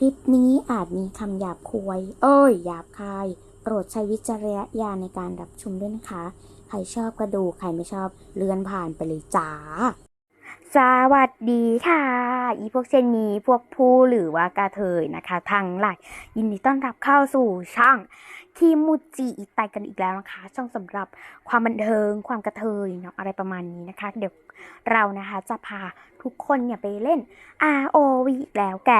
คลิปนี้อาจมีคำหยาบควย เอ้ย หยาบคาย โปรดใช้วิจารณญาณในการรับชมด้วยนะคะ ใครชอบก็ดู ใครไม่ชอบเลื่อนผ่านไปเลยจ้า สวัสดีค่ะ อีพวกเชนนี้พวกผู้หรือว่ากาเทยนะคะทั้งหลายยินดีต้อนรับเข้าสู่ช่องทีมูจิอีไตกันอีกแล้วนะคะ ช่องสำหรับความบันเทิงความกระเทยเนาะอะไรประมาณนี้นะคะ เดี๋ยวเรานะคะจะพาทุกคนเนี่ยไปเล่น ROV อีกแล้วแก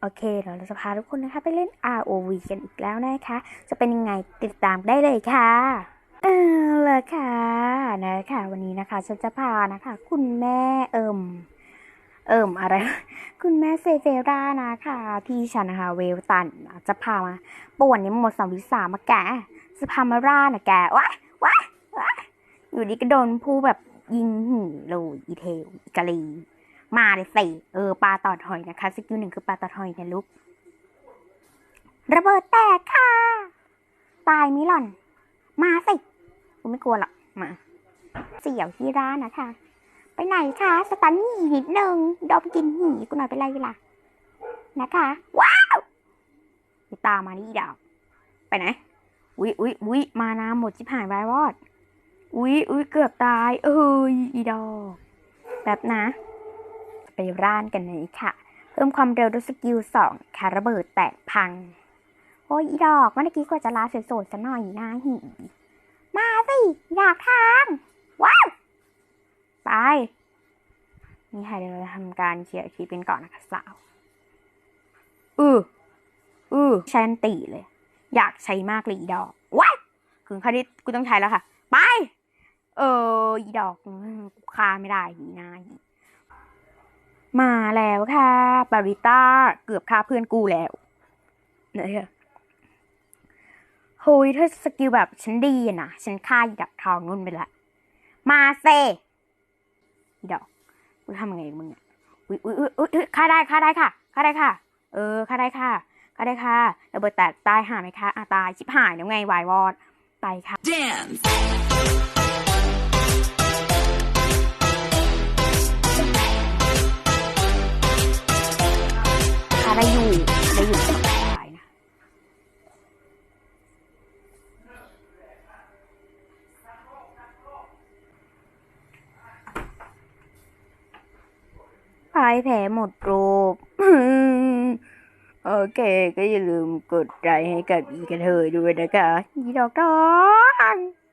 โอเคเดี๋ยวเราจะพาทุกคนนะคะไปเล่น ROV กันอีกแล้วนะคะ จะเป็นยังไงติดตามได้เลยค่ะ เออเลยค่ะนะคะวันนี้นะคะฉันจะพานะคะ คุณแม่เอิมเอิมอะไร คุณแม่เซเฟรานะคะที่ฉันนะคะเวลตันจะพามาป่วนในหมดสามวิสามาแกจะพามาร่านะแกว้ายว้ายว้ายอยู่ดีก็โดนผู้แบบยิงหือเลยอีเทลอีกาลีมาเลยสิเออปลาตอดหอยนะคะสกิลหนึ่งคือปลาตอดหอยนะลูกระเบิดแตกค่ะ ตายมิหล่อน มาสิ กูไม่กลัวหรอก มา เสี่ยวที่ร้านนะคะ ไปไหนคะสตันหีนิดนึงดอมกินหีกูหน่อยเป็นไรล่ะ นะคะ ว้าวไปตามมานี่ดาว ไปไหน อุ๊ยอุ๊ยอุ๊ยมานาหมดจิบหายไวายวอด อุ๊ยอุ๊ยเกือบตาย เอ้ยอีดอกแบบนะ ไปร้านกันเลยค่ะ เพิ่มความเร็วด้วยสกิลสองค่ะระเบิดแตกพัง โอ้ยอีดอกเมื่อกี้กว่าจะลาสวยๆซะหน่อยนะหีมาสิากทาง ว้าว ไป นี่ค่ะเดี๋ยวเราจะทำการเคลียร์คลิปเป็นก่อนนะคะสาวอืออือใช้นตีเลย อยากใช้มากเลยอีดอกว้าวถึงคราวนี้กูต้องใช้แล้วค่ะ ไป เอออีดอกกูคาไม่ได้อีนาอีมาแล้วค่ะบาริต้า เกือบฆ่าเพื่อนกูแล้วเนี่ย เฮ้ยถ้าสกิลแบบฉันดีอะนะฉันฆ่าอีดอกทองนุ่นไปละ มาเซอีดอกกูทำยังไงกับมึงอะอุ้ยอุ้ยอุ้ยอุ้ยฆ่าได้ฆ่าได้ค่ะฆ่าได้ค่ะ เออฆ่าได้ค่ะฆ่าได้ค่ะระเบิดแตกตายหาไหมคะอะตายชิบหายแล้วไงวายวอดไปค่ะ Dance. ฆ่าได้อยู่ได้อยู่ตายนะ พายแผลหมดรูปโอเค ก็อย่าลืมกดไลค์ให้กับอีกระเทยด้วยนะคะ อีดอกดอง